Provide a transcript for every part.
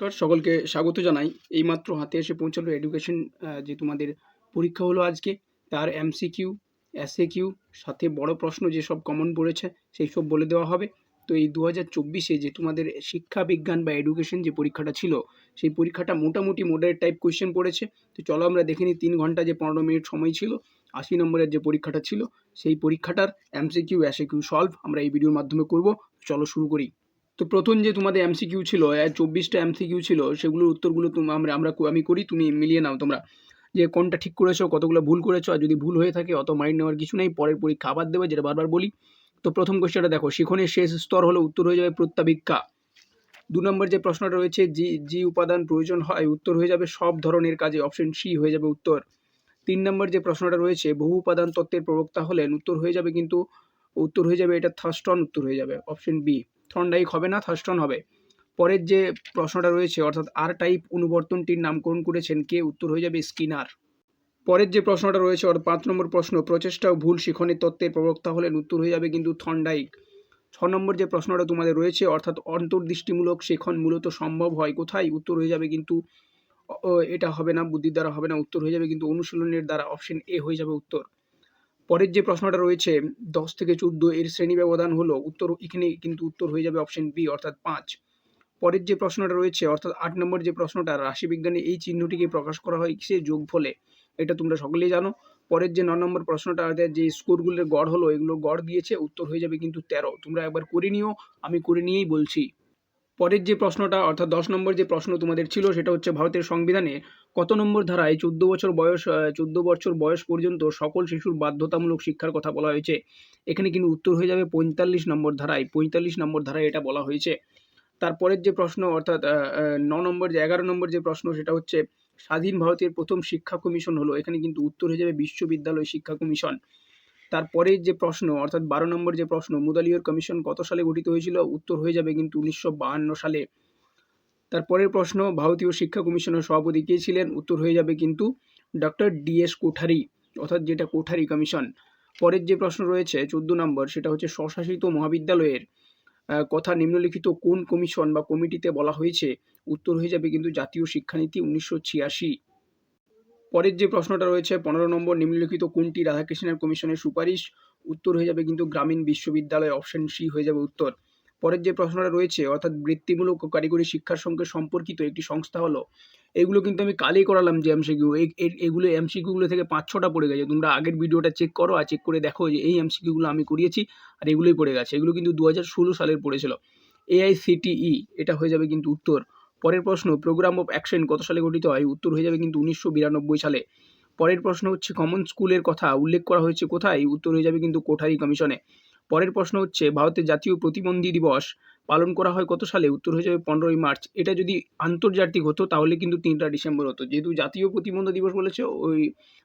নমস্কার, সকলকে স্বাগত জানাই। এইমাত্র হাতে এসে পৌঁছালো এডুকেশন যে তোমাদের পরীক্ষা হলো আজকে, তার এমসিকিউ এসএ কিউ সাথে বড় প্রশ্ন যেসব কমন পড়েছে, সেই সব বলে দেওয়া হবে। তো এই দু হাজার চব্বিশে যে তোমাদের শিক্ষা বিজ্ঞান বা এডুকেশন যে পরীক্ষাটা ছিল, সেই পরীক্ষাটা মোটামুটি মডারেট টাইপ কোয়েশ্চেন পড়েছে। তো চলো আমরা দেখে নিই তিন ঘণ্টা যে পনেরো মিনিট সময় ছিল, আশি নম্বরের যে পরীক্ষাটা ছিল, সেই পরীক্ষাটার এমসিকিউ এসএ কিউ সলভ আমরা এই ভিডিওর মাধ্যমে করব। চলো শুরু করি। তো প্রথম যে তোমাদের এমসিকিউ ছিল চব্বিশটা এমসিকিউ ছিল, সেগুলোর উত্তরগুলো আমরা আমরা আমি করি, তুমি মিলিয়ে নাও তোমরা। যে কোনটা ঠিক করেছ, কতগুলো ভুল করেছ, আর যদি ভুল হয়ে থাকে, অত মাইন্ড নেওয়ার কিছু নেই, পরের পরীক্ষা আবার দেবে, যেটা বারবার বলি। তো প্রথম কোয়েশ্চেনটা দেখো, শিখনের শেষ স্তর হলো উত্তর হয়ে যাবে প্রত্যাবিক্ষা। দু নম্বর যে প্রশ্নটা রয়েছে, জি জি উপাদান প্রয়োজন হয়, উত্তর হয়ে যাবে সব ধরনের কাজে অপশন সি হয়ে যাবে উত্তর। তিন নম্বর যে প্রশ্নটা রয়েছে, বহু উপাদান তত্ত্বের প্রবক্তা হলেন, উত্তর হয়ে যাবে কিন্তু, উত্তর হয়ে যাবে এটা থার্স্টন উত্তর হয়ে যাবে অপশন বি থর্নডাইক হবে না থার্স্টন হবে। পরের যে প্রশ্নটা রয়েছে, অর্থাৎ আর টাইপ অনুবর্তনটির নামকরণ করেছেন কে? উত্তর হয়ে যাবে স্কিনার। পরের যে প্রশ্নটা রয়েছে, অর্থাৎ পাঁচ নম্বর প্রশ্ন, প্রচেষ্টা ও ভুল শিখনের তত্ত্বের প্রবক্তা হলেন, উত্তর হয়ে যাবে কিন্তু থর্নডাইক ছ নম্বর যে প্রশ্নটা তোমাদের রয়েছে, অর্থাৎ অন্তর্দৃষ্টিমূলক শেখন মূলত সম্ভব হয় কোথায়? উত্তর হয়ে যাবে কিন্তু এটা হবে না, বুদ্ধির দ্বারা হবে না, উত্তর হয়ে যাবে কিন্তু অনুশীলনের দ্বারা অপশন এ হয়ে যাবে উত্তর। পরের যে প্রশ্নটা রয়েছে, দশ থেকে চোদ্দ এর শ্রেণি ব্যবধান হলো উত্তর, এখানে কিন্তু উত্তর হয়ে যাবে অপশন বি অর্থাৎ পাঁচ। পরের যে প্রশ্নটা রয়েছে, অর্থাৎ আট নম্বর যে প্রশ্নটা, রাশিবিজ্ঞানে এই চিহ্নটিকে প্রকাশ করা হয় কিসে? যোগ ফলে। এটা তোমরা সকলেই জানো। পরের যে ন নম্বর প্রশ্নটা, অর্থাৎ যে স্কোরগুলোর গড় হলো, এগুলো গড় দিয়েছে, উত্তর হয়ে যাবে কিন্তু তেরো। তোমরা একবার করে নিও, আমি করে নিয়েই বলছি। পরের যে প্রশ্নটা, অর্থাৎ দশ নম্বর যে প্রশ্ন তোমাদের ছিল, সেটা হচ্ছে ভারতের সংবিধানে কত নম্বর ধারায় চোদ্দ বছর বয়স চোদ্দ বছর বয়স পর্যন্ত সকল শিশুর বাধ্যতামূলক শিক্ষার কথা বলা হয়েছে। এখানে কিন্তু উত্তর হয়ে যাবে পঁয়তাল্লিশ নম্বর ধারায়। পঁয়তাল্লিশ নম্বর ধারায় এটা বলা হয়েছে। তারপরের যে প্রশ্ন, অর্থাৎ ন নম্বর যে, এগারো নম্বর যে প্রশ্ন, সেটা হচ্ছে স্বাধীন ভারতের প্রথম শিক্ষা কমিশন হলো। এখানে কিন্তু উত্তর হয়ে যাবে বিশ্ববিদ্যালয় শিক্ষা কমিশন। তারপরের যে প্রশ্ন, অর্থাৎ বারো নম্বর যে প্রশ্ন, মুদালিয়র কমিশন কত সালে গঠিত হয়েছিল? উত্তর হয়ে যাবে কিন্তু উনিশশো বাহান্ন সালে। তারপরের প্রশ্ন, ভারতীয় শিক্ষা কমিশনের সভাপতি কে ছিলেন? উত্তর হয়ে যাবে কিন্তু ডক্টর ডিএস কোঠারি, অর্থাৎ যেটা কোঠারি কমিশন। পরের যে প্রশ্ন রয়েছে, চোদ্দ নম্বর, সেটা হচ্ছে স্বশাসিত মহাবিদ্যালয়ের কথা নিম্নলিখিত কোন কমিশন বা কমিটিতে বলা হয়েছে? উত্তর হয়ে যাবে কিন্তু জাতীয় শিক্ষানীতি উনিশশো ছিয়াশি। পরের যে প্রশ্নটা রয়েছে, পনেরো নম্বর, নিম্নলিখিত কোনটি রাধাকৃষ্ণের কমিশনের সুপারিশ? উত্তর হয়ে যাবে কিন্তু গ্রামীণ বিশ্ববিদ্যালয় অপশন সি হয়ে যাবে উত্তর। পরের যে প্রশ্নটা রয়েছে, অর্থাৎ বৃত্তিমূলক ও কারিগরি শিক্ষার সঙ্গে সম্পর্কিত একটি সংস্থা হলো, এগুলো কিন্তু আমি কালই করালাম যে এমসিকিউ এগুলো এমসিকিউগুলো থেকে পাঁচ ছটা পড়ে গেছে। তোমরা আগের ভিডিওটা চেক করো আর চেক করে দেখো যে এই এমসিকিউগুলো আমি করিয়েছি আর এগুলোই পড়ে গেছে। এগুলো কিন্তু দু হাজার ষোলো সালের পড়েছিল। এআইসিটিই এটা হয়ে যাবে কিন্তু উত্তর। পরের প্রশ্ন প্রোগ্রাম অফ অ্যাকশন কত সালে গঠিত হয়? উত্তর হয়ে যাবে কিন্তু উনিশশো বিরানব্বই সালে। পরের প্রশ্ন হচ্ছে কমন স্কুলের কথা উল্লেখ করা হয়েছে কোথায়? উত্তর হয়ে যাবে কিন্তু কোঠারি কমিশনে। পরের প্রশ্ন হচ্ছে, ভারতের জাতীয় প্রতিবন্ধী দিবস পালন করা হয় কত সালে? উত্তর হয়ে যাবে পনেরোই মার্চ। এটা যদি আন্তর্জাতিক হতো, তাহলে কিন্তু তিনটা ডিসেম্বর হতো। যেহেতু জাতীয় প্রতিবন্ধী দিবস বলেছে, ওই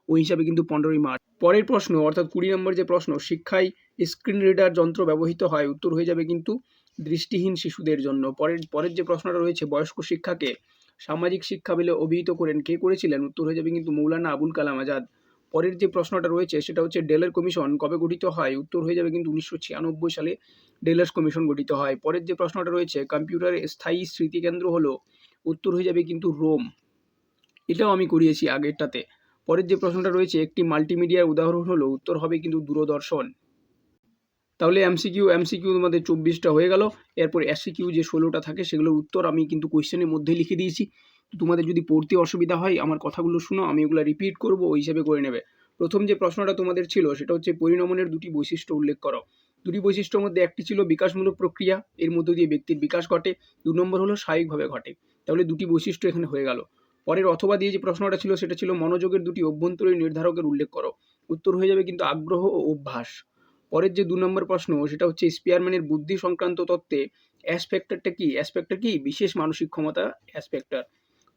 ওই হিসাবে কিন্তু পনেরোই মার্চ। পরের প্রশ্ন, অর্থাৎ কুড়ি নম্বর যে প্রশ্ন, শিক্ষায় স্ক্রিন রিডার যন্ত্র ব্যবহৃত হয়, উত্তর হয়ে যাবে কিন্তু দৃষ্টিহীন শিশুদের জন্য। পরের পরের যে প্রশ্নটা রয়েছে, বয়স্ক শিক্ষাকে সামাজিক শিক্ষা বলে অভিহিত করেন কে করেছিলেন? উত্তর হয়ে যাবে কিন্তু মৌলানা আবুল কালাম আজাদ। পরের যে প্রশ্নটা রয়েছে সেটা হচ্ছে ডেলের কমিশন কবে গঠিত হয়? উত্তর হয়ে যাবে কিন্তু উনিশশো ছিয়ানব্বই সালে ডেলার্স কমিশন গঠিত হয়। পরের যে প্রশ্নটা রয়েছে কম্পিউটারের স্থায়ী স্মৃতিকেন্দ্র হলো, উত্তর হয়ে যাবে কিন্তু রোম। এটাও আমি করিয়েছি আগেরটাতে। পরের যে প্রশ্নটা রয়েছে, একটি মাল্টিমিডিয়ার উদাহরণ হলো, উত্তর হবে কিন্তু দূরদর্শন। তাহলে এমসিকিউ এমসিকিউ তোমাদের চব্বিশটা হয়ে গেল। এরপর এসিকিউ যে ষোলোটা থাকে, সেগুলোর উত্তর আমি কিন্তু কোয়েশ্চেনের মধ্যেই লিখে দিয়েছি। তোমাদের যদি পড়তে অসুবিধা হয়, আমার কথাগুলো শুনো, আমি এগুলো রিপিট করব, ওই হিসাবে করে নেবে। প্রথম যে প্রশ্নটা তোমাদের ছিল, সেটা হচ্ছে পরিণমনের দুটি বৈশিষ্ট্য উল্লেখ করো। দুটি বৈশিষ্ট্যের মধ্যে একটি ছিল বিকাশমূলক প্রক্রিয়া, এর মধ্য দিয়ে ব্যক্তির বিকাশ ঘটে, দু নম্বর হলো স্বাভাবিকভাবে ঘটে। তাহলে দুটি বৈশিষ্ট্য এখানে হয়ে গেল। পরের অথবা দিয়ে যে প্রশ্নটা ছিল, সেটা ছিল মনোযোগের দুটি অভ্যন্তরীণ নির্ধারকের উল্লেখ করো। উত্তর হয়ে যাবে কিন্তু আগ্রহ ও অভ্যাস। পরের যে দু নম্বর প্রশ্ন, সেটা হচ্ছে স্পিয়ারম্যানের বুদ্ধি সংক্রান্ত তত্ত্বে অ্যাসপেক্টারটা কি? অ্যাসপেক্টার কি? বিশেষ মানসিক ক্ষমতা অ্যাসপেক্টার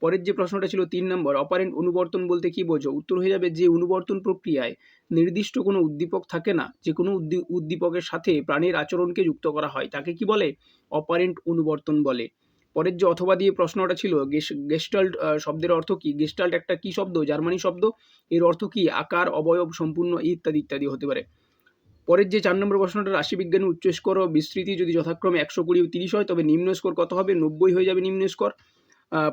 পরের যে প্রশ্নটা ছিল তিন নম্বর, অপারেন্ট অনুবর্তন বলতে কি বোঝো? উত্তর হয়ে যাবে যে অনুবর্তন প্রক্রিয়ায় নির্দিষ্ট কোনো উদ্দীপক থাকে না, যে কোনো উদ্দীপকের সাথে প্রাণীর আচরণকে যুক্ত করা হয়, তাকে কি বলে? অপারেন্ট অনুবর্তন বলে। পরের যে অথবা দিয়ে প্রশ্নটা ছিল গেস্টাল্ট শব্দের অর্থ কি? গেস্টাল্ট একটা কি শব্দ? জার্মানি শব্দ। এর অর্থ কি? আকার, অবয়ব, সম্পূর্ণ ইত্যাদি ইত্যাদি হতে পারে। পরের যে চার নম্বর প্রশ্নটা, রাশিবিজ্ঞানী উচ্চ স্কোর ও বিস্তৃতি যদি যথাক্রমে একশো কুড়ি তিরিশ হয়, তবে নিম্ন স্কোর কত হবে? নব্বই হয়ে যাবে নিম্ন স্কোর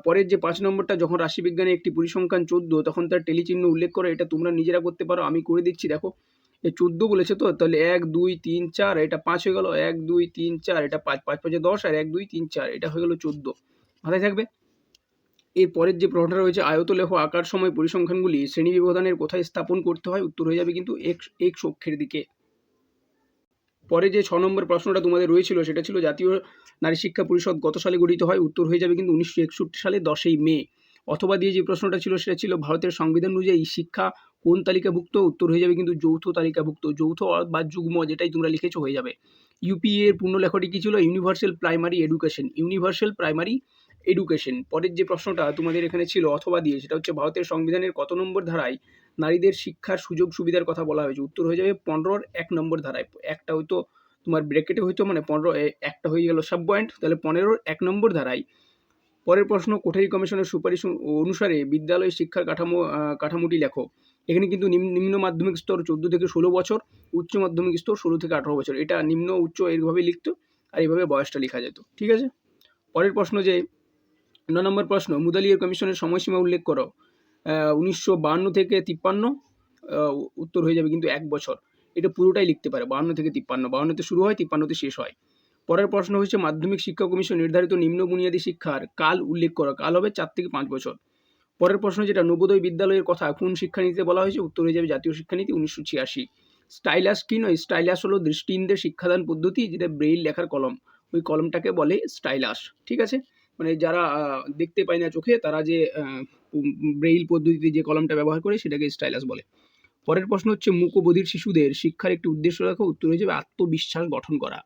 পরের যে পাঁচ নম্বরটা, যখন রাশিবিজ্ঞানে একটি পরিসংখ্যান চোদ্দ, তখন তার টেলিচিহ্ন উল্লেখ করে, এটা তোমরা নিজেরা করতে পারো, আমি করে দিচ্ছি। দেখো এই চোদ্দ বলেছে তো, তাহলে এক, দুই, তিন, চার, এটা পাঁচ হয়ে গেল, এক, দুই, তিন, চার, এটা পাঁচ পাঁচ পাঁচে দশ, আর এক, দুই, তিন, চার, এটা হয়ে গেল চোদ্দ। মাথায় থাকবে? এর পরের যে প্রশ্নটা রয়েছে, আয়ত লেখ আকার সময় পরিসংখ্যানগুলি শ্রেণি বিভাজনের কোথায় স্থাপন করতে হয়? উত্তর হয়ে যাবে কিন্তু এক্স এক্স অক্ষের দিকে। পরে যে ছ নম্বর প্রশ্নটা তোমাদের রয়েছিল, সেটা ছিল জাতীয় নারী শিক্ষা পরিষদ গত সালে গঠিত হয়, উত্তর হয়ে যাবে কিন্তু উনিশশো একষট্টি সালে দশই মে। অথবা দিয়ে যে প্রশ্নটা ছিল, সেটা ছিল ভারতের সংবিধান অনুযায়ী শিক্ষা কোন তালিকাভুক্ত, উত্তর হয়ে যাবে কিন্তু যৌথ তালিকাভুক্ত, যৌথ বা যুগ্ম যেটাই তোমরা লিখেছো হয়ে যাবে। ইউপিএ পূর্ণ লেখাটি কী ছিল? Universal primary education universal primary education পরের যে প্রশ্নটা তোমাদের এখানে ছিল, অথবা দিয়ে, সেটা হচ্ছে ভারতের সংবিধানের কত নম্বর ধারায় নারীদের শিক্ষার সুযোগ সুবিধার কথা বলা হয়েছে। উত্তর হয়ে যাবে পনেরোর এক নম্বর ধারায়। একটা হয়তো তোমার ব্র্যাকেটে হয়তো মানে পনেরো একটা হয়ে গেল সাব পয়েন্ট তাহলে পনেরোর এক নম্বর ধারায় পরের প্রশ্ন, কোঠারি কমিশনের সুপারিশ অনুসারে বিদ্যালয় শিক্ষার কাঠামো কাঠামোটি লেখো। এখানে কিন্তু নিম্ন নিম্ন মাধ্যমিক স্তর চোদ্দ থেকে ষোলো বছর, উচ্চ মাধ্যমিক স্তর ষোলো থেকে আঠারো বছর। এটা নিম্ন, উচ্চ এইভাবে লিখতো আর এইভাবে বয়সটা লেখা যেত। ঠিক আছে? পরের প্রশ্ন যে, ন নম্বর প্রশ্ন, মুদালিয়ার কমিশনের সময়সীমা উল্লেখ করো। উনিশশো বাহান্ন থেকে তিপ্পান্ন উত্তর হয়ে যাবে কিন্তু এক বছর। এটা পুরোটাই লিখতে পারে, বাহান্ন থেকে তিপ্পান্ন। বাহান্নতে শুরু হয়, তিপ্পান্নতে শেষ হয়। পরের প্রশ্ন হচ্ছে, মাধ্যমিক শিক্ষা কমিশন নির্ধারিত নিম্ন বুনিয়াদী শিক্ষার কাল উল্লেখ করা, কাল হবে চার থেকে পাঁচ বছর। পরের প্রশ্ন যেটা, নবোদয় বিদ্যালয়ের কথা কোন শিক্ষানীতিতে বলা হয়েছে? উত্তর হয়ে যাবে জাতীয় শিক্ষানীতি উনিশশো ছিয়াশি। স্টাইলাস কি নয়? স্টাইলাস হলো দৃষ্টিহীনদের শিক্ষাদান পদ্ধতি, যেটা ব্রেইল লেখার কলম। ওই কলমটাকে বলে স্টাইলাস। ঠিক আছে? মানে যারা দেখতে পায় না চোখে, তারা যে ব্রেইল পদ্ধতিতে যে কলমটা ব্যবহার করে সেটাকে স্টাইলাস বলে। পরের প্রশ্ন হচ্ছে মূকবধির শিশুদের শিক্ষার একটি উদ্দেশ্য রাখা উত্তর হয়ে যাবে আত্মবিশ্বাস গঠন করা।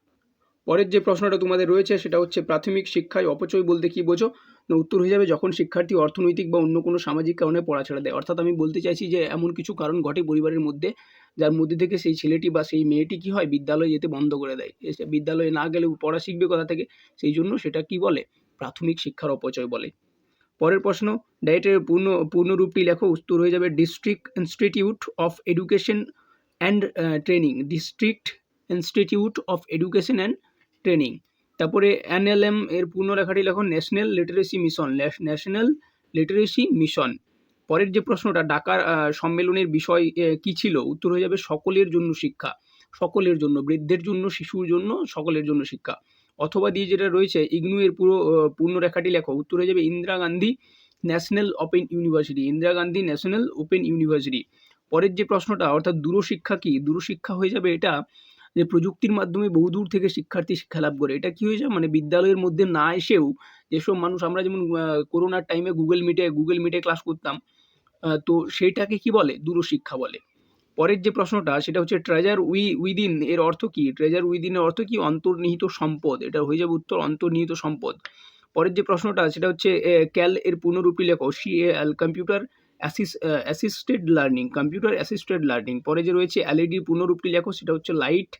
পরের যে প্রশ্নটা তোমাদের রয়েছে, সেটা হচ্ছে, প্রাথমিক শিক্ষায় অপচয় বলতে কি বোঝো? না, উত্তর হয়ে যাবে যখন শিক্ষার্থী অর্থনৈতিক বা অন্য কোনো সামাজিক কারণে পড়া ছেড়ে দেয়, অর্থাৎ আমি বলতে চাইছি যে, এমন কিছু কারণ ঘটে পরিবারের মধ্যে, যার মধ্যে থেকে সেই ছেলেটি বা সেই মেয়েটি কি হয়, বিদ্যালয়ে যেতে বন্ধ করে দেয়। বিদ্যালয়ে না গেলে পড়া শিখবে কোথা থেকে? সেই জন্য সেটা কি বলে? প্রাথমিক শিক্ষার অপচয় বলে। পরের প্রশ্ন, ডায়েটের পূর্ণ, পূর্ণরূপটি লেখো, উত্তর হয়ে যাবে district institute of education and training district institute of education and training তারপরে এনএলএম এর পূর্ণ লেখাটি লেখো national literacy mission national literacy mission পরের যে প্রশ্নটা ডাকার সম্মেলনের বিষয় কি ছিল? উত্তর হয়ে যাবে, সকলের জন্য শিক্ষা। সকলের জন্য। বৃদ্ধের জন্য, শিশুর জন্য, সকলের জন্য শিক্ষা। অথবা দিয়ে যেটা রয়েছে, ইগনু এর পুরো পূর্ণ রেখাটি লেখো। উত্তর হয়ে যাবে Indira Gandhi national open university. Indira Gandhi national open university. পরের যে প্রশ্নটা, অর্থাৎ দূরশিক্ষা কি? দূরশিক্ষা হয়ে যাবে এটা যে প্রযুক্তির মাধ্যমে বহুদূর থেকে শিক্ষার্থী শিক্ষা লাভ করে। এটা কি হয়ে যায় মানে বিদ্যালয়ের মধ্যে না এসেও যেসব মানুষ, আমরা যেমন করোনার টাইমে গুগল মিটে গুগল মিটে ক্লাস করতাম তো সেইটাকে কি বলে? দূরশিক্ষা বলে। পরের যে প্রশ্নটা, সেটা হচ্ছে ট্রেজার উই উইদিন এর অর্থ কি? ট্রেজার উইদিনের অর্থ কি? অন্তর্নিহিত সম্পদ। এটা হয়ে যাবে উত্তর, অন্তর্নিহিত সম্পদ। পরের যে প্রশ্নটা, সেটা হচ্ছে ক্যাল এর পূর্ণরূপী লেখো C L computer assisted learning computer assisted learning পরে যে রয়েছে এলইডির পূর্ণরূপটি লেখো সেটা হচ্ছে লাইট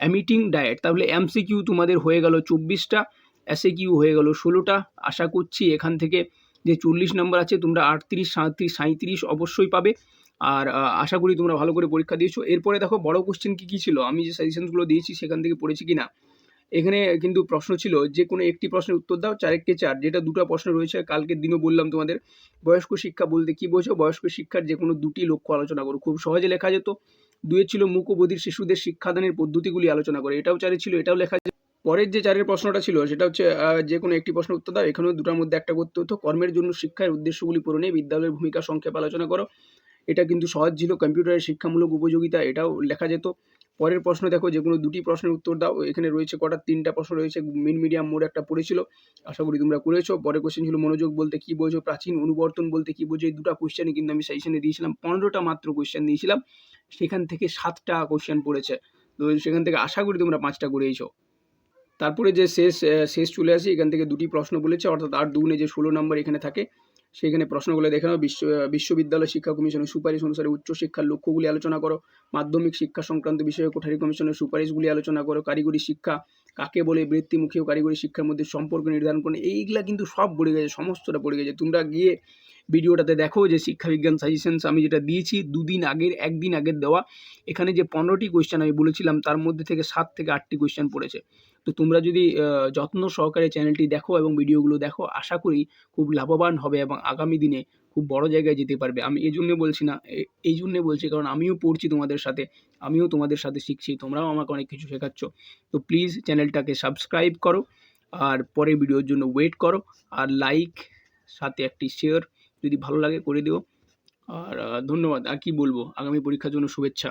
অ্যামিটিং ডায়েট তাহলে এমসিকিউ তোমাদের হয়ে গেল চব্বিশটা এসএ কিউ হয়ে গেল ষোলোটা। আশা করছি এখান থেকে যে চল্লিশ নম্বর আছে, তোমরা আটত্রিশ, সাঁত্রিশ সাঁত্রিশ অবশ্যই পাবে। আর আশা করি তোমরা ভালো করে পরীক্ষা দিয়েছ। এরপরে দেখো, বড় কোশ্চেন কী কী ছিল? আমি যে সাজেশনগুলো দিয়েছি, সেখান থেকে পড়েছি কি না এখানে কিন্তু প্রশ্ন ছিল, যে কোনো একটি প্রশ্নের উত্তর দাও চারেককে চার। যেটা দুটো প্রশ্ন রয়েছে, কালকের দিনও বললাম তোমাদের। বয়স্ক শিক্ষা বলতে কি বোঝো? বয়স্ক শিক্ষার যে কোনো দুটি লক্ষ্য আলোচনা করো। খুব সহজে লেখা যেত, দুয়ে ছিল মুকবধির শিশুদের শিক্ষাদানের পদ্ধতিগুলি আলোচনা করে। এটাও চারে ছিল, এটাও লেখা পরের যে চারের প্রশ্নটা ছিল, সেটা হচ্ছে যে কোনো একটি প্রশ্ন উত্তর দাও। এখানেও দুটার মধ্যে একটা করতে হতো। কর্মের জন্য শিক্ষার উদ্দেশ্যগুলি পূরণে বিদ্যালয়ের ভূমিকা সংক্ষেপে আলোচনা করো। এটা কিন্তু সহজ ছিল। কম্পিউটারের শিক্ষামূলক উপযোগিতা, এটাও লেখা যেত। পরের প্রশ্ন দেখো, যে কোনো দুটি প্রশ্নের উত্তর দাও। এখানে রয়েছে কটা, তিনটা প্রশ্ন রয়েছে। মিন মিডিয়াম মোড একটা পড়েছিল। আশা করি তোমরা করেছ। পরের কোশ্চেন ছিল মনোযোগ বলতে কি বোঝো, প্রাচীন অনুবর্তন বলতে কি বোঝো? এই দুটো কোশ্চেনই কিন্তু আমি সেশনে দিয়েছিলাম। পনেরোটা মাত্র কোশ্চেন দিয়েছিলাম। সেখান থেকে সাতটা কোশ্চেন পড়েছে। তো সেখান থেকে আশা করি তোমরা পাঁচটা করেইছো। তারপরে যে শেষ শেষ চলে আসি, এখান থেকে দুটি প্রশ্ন বলেছে। অর্থাৎ আর দুগুণে যে ষোলো নম্বর এখানে থাকে সেখানে প্রশ্নগুলো দেখে নাও। বিশ্ব, বিশ্ববিদ্যালয় শিক্ষা কমিশনের সুপারিশ অনুসারে উচ্চশিক্ষার লক্ষ্যগুলি আলোচনা করো। মাধ্যমিক শিক্ষা সংক্রান্ত বিষয়ে কোঠারি কমিশনের সুপারিশগুলি আলোচনা করো। কারিগরি শিক্ষা কাকে বলে, বৃত্তিমুখী ও কারিগরি শিক্ষার মধ্যে সম্পর্ক নির্ধারণ করে। এইগুলা কিন্তু সব পড়ে গেছে, সমস্তটা পড়ে গেছে। তোমরা গিয়ে ভিডিওটাতে দেখো যে শিক্ষাবিজ্ঞান সাজেশনস আমি যেটা দিয়েছি, দুদিন আগের, একদিন আগের দেওয়া। এখানে যে পনেরোটি কোয়েশ্চেন আমি বলেছিলাম, তার মধ্যে থেকে সাত থেকে আটটি কোয়েশ্চেন পড়েছে। তো তোমরা যদি যত্ন সহকারে চ্যানেলটি দেখো এবং ভিডিওগুলো দেখো, আশা করি খুব লাভবান হবে এবং আগামী দিনে খুব বড় জায়গায় যেতে পারবে। আমি এই জন্য বলছি না এই জন্যে বলছি কারণ আমিও পড়ছি তোমাদের সাথে, আমিও তোমাদের সাথে শিখছি, তোমরাও আমাকে অনেক কিছু শেখাচ্ছ। তো প্লিজ চ্যানেলটাকে সাবস্ক্রাইব করো আর পরের ভিডিওর জন্য ওয়েট করো আর লাইক সাথে একটি শেয়ার যদি ভালো লাগে করে দিও। আর ধন্যবাদ। আর কি বলব? আগামী পরীক্ষার জন্য শুভেচ্ছা।